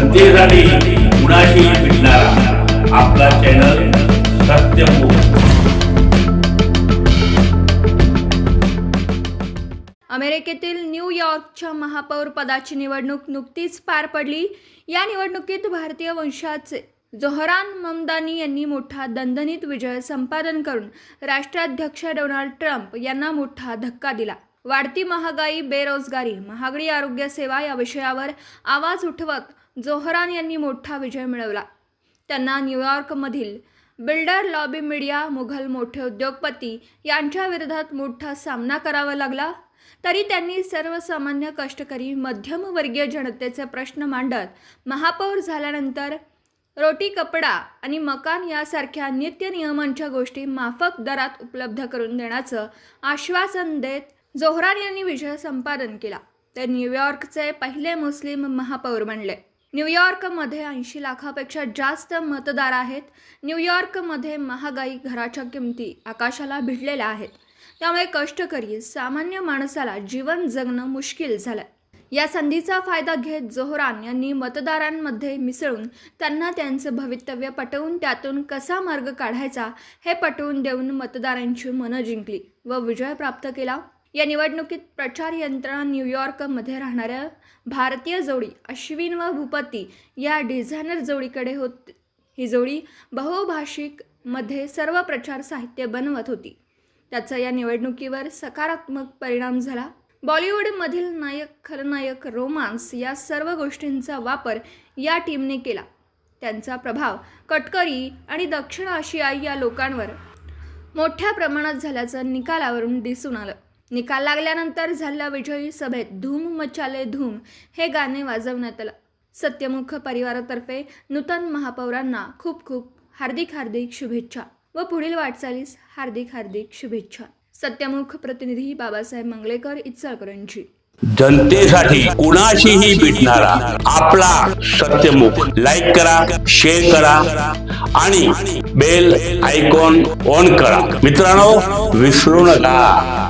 जनतेसाठी कुणाशी भेटणारा? आपला चॅनल सत्यमुख अमेरिकेतील न्यूयॉर्कच्या महापौर पदाची निवडणूक नुकतीच पार पडली. या निवडणुकीत भारतीय वंशाचे जोहरान ममदानी यांनी मोठा दणदणीत विजय संपादन करून राष्ट्राध्यक्ष डोनाल्ड ट्रम्प यांना मोठा धक्का दिला. वाढती महागाई बेरोजगारी महागडी आरोग्य सेवा या विषयावर आवाज उठवत जोहरान यांनी मोठा विजय मिळवला. त्यांना न्यूयॉर्कमधील बिल्डर लॉबी मीडिया मुघल मोठे उद्योगपती यांच्या विरोधात मोठा सामना करावा लागला. तरी त्यांनी सर्वसामान्य कष्टकरी मध्यमवर्गीय जनतेचे प्रश्न मांडत महापौर झाल्यानंतर रोटी कपडा आणि मकान यासारख्या नित्य नियमांच्या गोष्टी माफक दरात उपलब्ध करून देण्याचं आश्वासन देत जोहरान यांनी विजय संपादन केला. ते न्यूयॉर्कचे पहिले मुस्लिम महापौर बनले. न्यूयॉर्कमध्ये ऐंशी लाखापेक्षा जास्त मतदार आहेत. न्यूयॉर्कमध्ये महागाई घराच्या किमती आकाशाला भिडलेल्या आहेत. त्यामुळे कष्टकरी सामान्य माणसाला जीवन जगणं मुश्किल झालं या संधीचा फायदा घेत जोहरान यांनी मतदारांमध्ये मिसळून त्यांना त्यांचं भवितव्य पटवून त्यातून कसा मार्ग काढायचा हे पटवून देऊन मतदारांची मनं जिंकली व विजय प्राप्त केला. या निवडणुकीत प्रचार यंत्रणा न्यूयॉर्कमध्ये राहणाऱ्या भारतीय जोडी अश्विन व भूपती या डिझायनर जोडीकडे होत ही जोडी बहुभाषिकमध्ये सर्व प्रचार साहित्य बनवत होती. त्याचा या निवडणुकीवर सकारात्मक परिणाम झाला. बॉलिवूडमधील नायक खलनायक रोमांस या सर्व गोष्टींचा वापर या टीमने केला. त्यांचा प्रभाव कटकरी आणि दक्षिण आशियाई या लोकांवर मोठ्या प्रमाणात झाल्याचं निकालावरून दिसून आलं. निकाल लागल्यानंतर झाल्या विजयी सभेत धूम मचाले धूम. हे गाणे वाजवण्यात आलं. सत्यमुख परिवारातर्फे नूतन महापौरांना खूप खूप हार्दिक हार्दिक शुभेच्छा व पुढील वाटचालीस हार्दिक हार्दिक शुभेच्छा. सत्यमुख प्रतिनिधी बाबासाहेब मंगलेकर इचलकरंजी. जनतेसाठी कुणाशीही भेटणारा आपला सत्यमुख. लाईक करा शेअर करा आणि बेल आयकॉन ऑन करा. मित्रांनो विसरू नका.